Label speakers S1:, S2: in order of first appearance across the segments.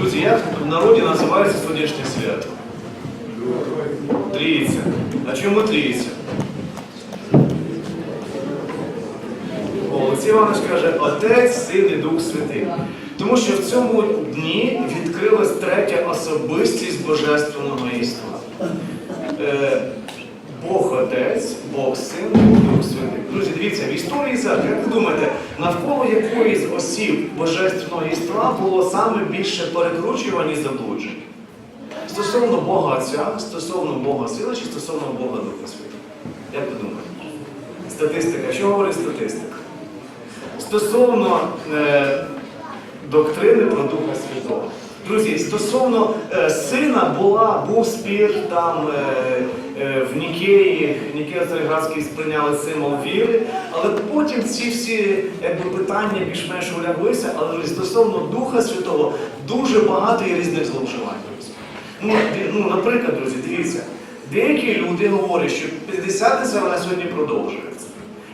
S1: Друзі, як в народі називається сьогоднішнє свято? Трійця. А чому трійця? Олексій Іванович каже, Отець, Син і Дух Святий. Тому що в цьому дні відкрилась третя особистість Божественного Іства. Бог Отець, Бог Син, Дух Святий. Друзі, дивіться, в історії церкви, як ви думаєте, навколо якої з осіб Божественного Іства було саме більше перекручувань і заблуджень? Стосовно Бога Отця, стосовно Бога Сина чи стосовно Бога Духа Святого? Як ви думаєте? Статистика. Що говорить статистика? Стосовно е, доктрини про Духа Святого. Друзі, стосовно е, сина була, був спір там е, е, в Нікеї, Нікея Цареградський сприйняли символ віри, але потім ці всі якби, питання більш-менш уляглися, але стосовно Духа Святого дуже багато є різних зловживань. Ну, ну, наприклад, друзі, дивіться, деякі люди говорять, що 50 це вона сьогодні продовжується.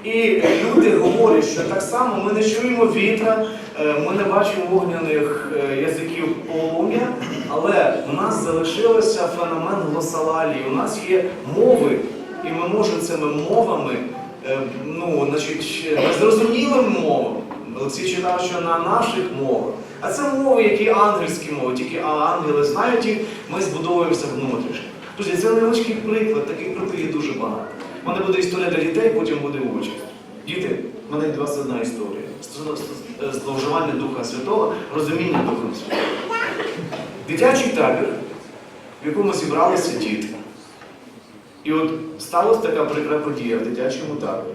S1: І люди говорять, що так само ми не чуємо вітра, е, ми не бачимо вогняних е, язиків полум'я, але у нас залишився феномен глосалалії. У нас є мови, і ми можемо цими мовами, е, ну, значить, незрозумілими мовами. Олексій читав, що на наших мовах. А це мови, які ангельські мови, тільки ангели знають їх, ми збудовуємося внутрішньо. Друзі, це невеличкий приклад, таких прикладів є дуже багато. У мене буде історія для дітей, потім буде участь. Діти, в мене для вас одна історія. Е, зловживання Духа Святого, розуміння Духа Святого. Дитячий табір, в якому зібралися діти. І от сталася така прикра подія в дитячому таборі.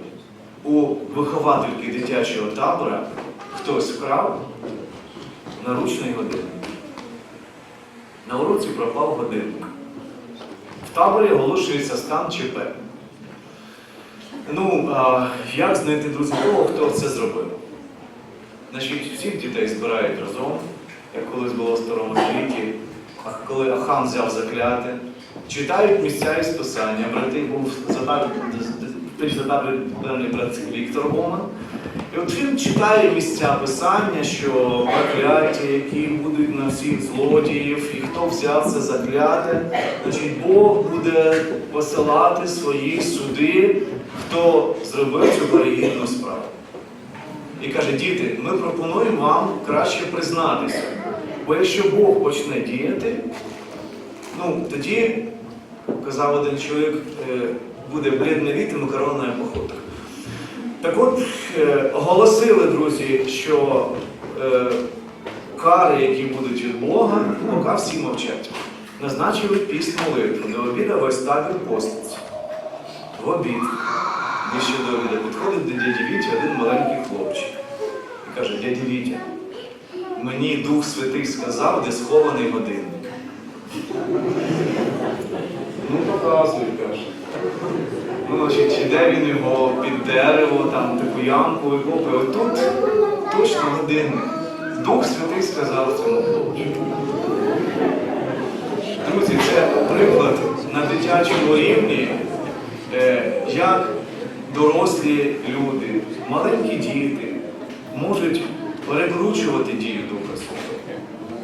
S1: У виховательки дитячого табора хтось вкрав наручний годинник. На уроці пропав годинник. В таборі оголошується стан ЧП. Ну, а, як знайти друзі того, хто це зробив? Значить, всіх дітей збирають разом, як колись було в старому світі, коли Ахан взяв закляти, читають місця із писання. Брати був задабрений брат Віктор Оман. І от він читає місця писання, що прокляття, які будуть на всіх злодіїв, і хто взяв це закляте, значить Бог буде посилати свої суди, хто зробив цю перегідну справу. І каже, діти, ми пропонуємо вам краще признатися. Бо якщо Бог почне діяти, ну тоді, казав один чоловік, е, буде блідне і макаронна походка. Так от, е, оголосили, друзі, що е, кари, які будуть від Бога, поки всі мовчать. Назначили піст молитву. До обіда весь табір поститься. В обід, ближче до обіда, підходить до дяді Віті один маленький хлопчик. І каже, дядя Вітя, мені Дух Святий сказав, де схований годинник. Ну, показуй, каже. Ну, значить, іде він його під дерево, там таку ямку викопує. Отут точно годинник. Дух Святий сказав цьому хлопчику. Друзі, це приклад на дитячому рівні, е, як дорослі люди, маленькі діти можуть перекручувати дію Духа Святого.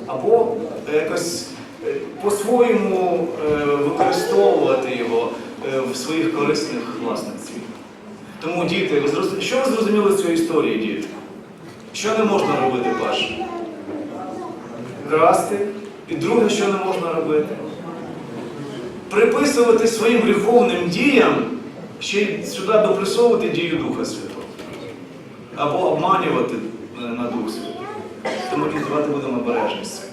S1: Або якось е, по-своєму е, використовувати його в своїх корисних власних. Тому, діти, ви зроз- що ви зрозуміли з цієї історії, діти? Що не можна робити перше? Красти. І друге, що не можна робити? Приписувати своїм гріховним діям, ще й сюди допресовувати дію Духа Святого. Або обманювати е, на Дух Святий. Тому діти, давайте будемо обережні з цим.